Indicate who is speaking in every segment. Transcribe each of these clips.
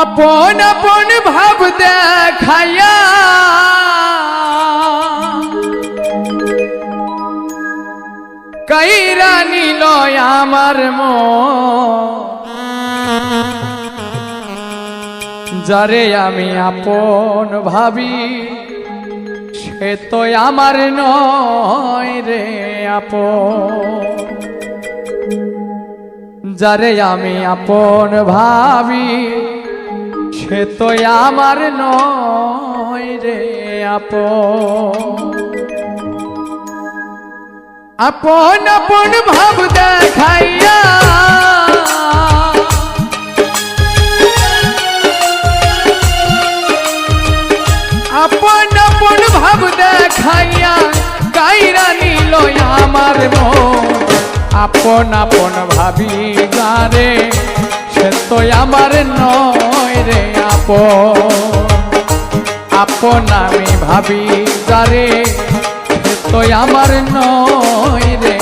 Speaker 1: আপন আপন ভাব দেখাইয়া। কাইরা নিল আমার মন। যারে আমি আপন ভাবি, সে তো আমার নয় রে আপন। যারে আমি আপন ভাবি সে তো আমার নয় রে আপন। আপন আপন ভাব দেখাইয়া। আপন আপন ভাব দেখাইয়া কাইরা নিল আমার মন। আপন আপন ভাবি গারে সে তো আমার নয়। আপন আমি ভাবি যারে তো আমার নয় রে।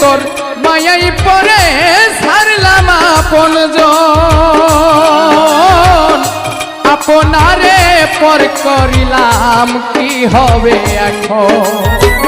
Speaker 1: তোর মায়াই পরে সারলাম আপন আপনারে পর করিলাম কি হবে এখন?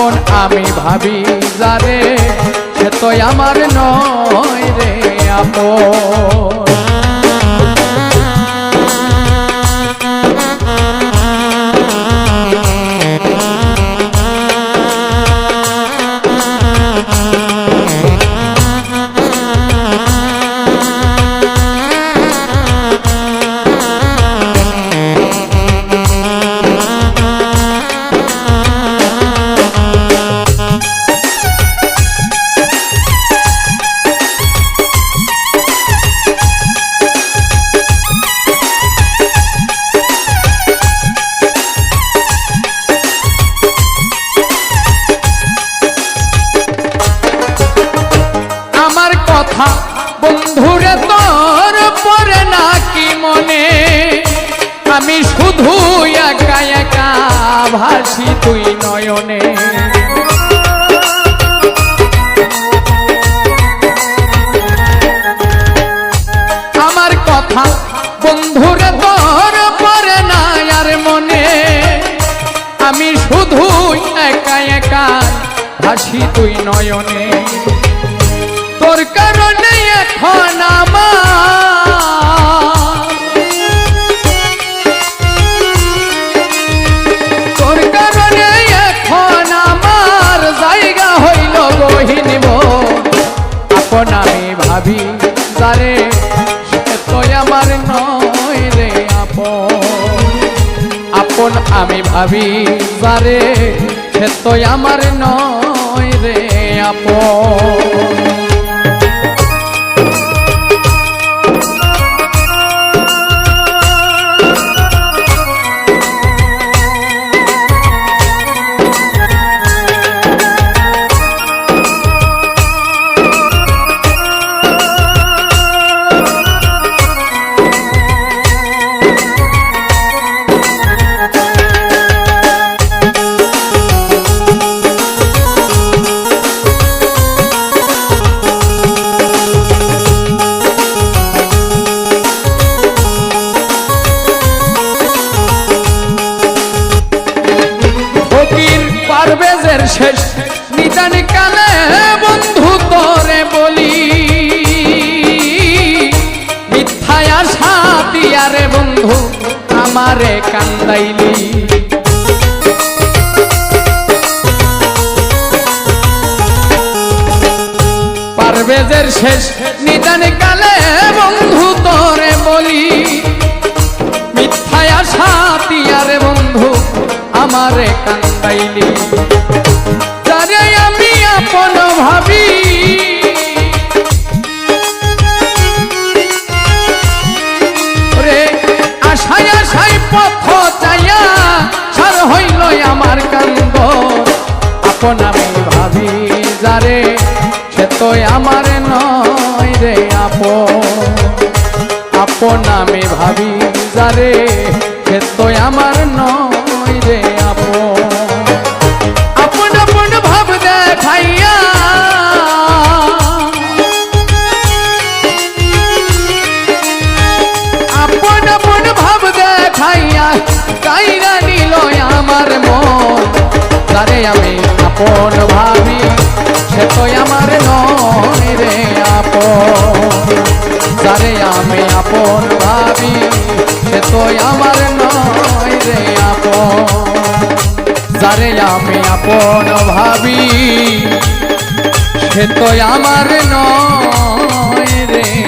Speaker 1: আপন আমি ভাবি যারে সে তো আমার নয় রে আপন। বন্ধুরে তোর পরে নাকি মনে? আমি শুধু একা একা ভাসি তুই নয়নে। আমার কথা বন্ধুরে তোর পরে না আর মনে। আমি শুধু একা একা ভাসি তুই নয়নে। তোর কারণে এখন তোর কারণে এখন আমার জায়গা হইল আমি ভাবি সে তো আমার নয় রে আপন। আপন আমি ভাবি যারে সে তো আমার নয় রে আপন। কান্দাইলি। পারভেজের শেষ নিদান কালে বন্ধু তোরে বলি। মিথ্যায় আশা তিয়ারে বন্ধু আমারে কান্দাইলি। তারে আমি আপন ভাবি আপন আমি ভাবি, যারে সে তো আমার নয় রে আপন। আমি ভাবি, যারে সে তো আমার নয় রে আপন। আপন ভাব দেখাইয়া আপন আপন ভাব দেখাইয়া কাইরা নিল আমার মন। তারে আমি আপন ভাবি, সে তো আমার নয় রে আপন। আমি আপন ভাবি, সে তো আমার নয় রে আপন। যারে আমি আপন ভাবি, সে তো আমার নয় রে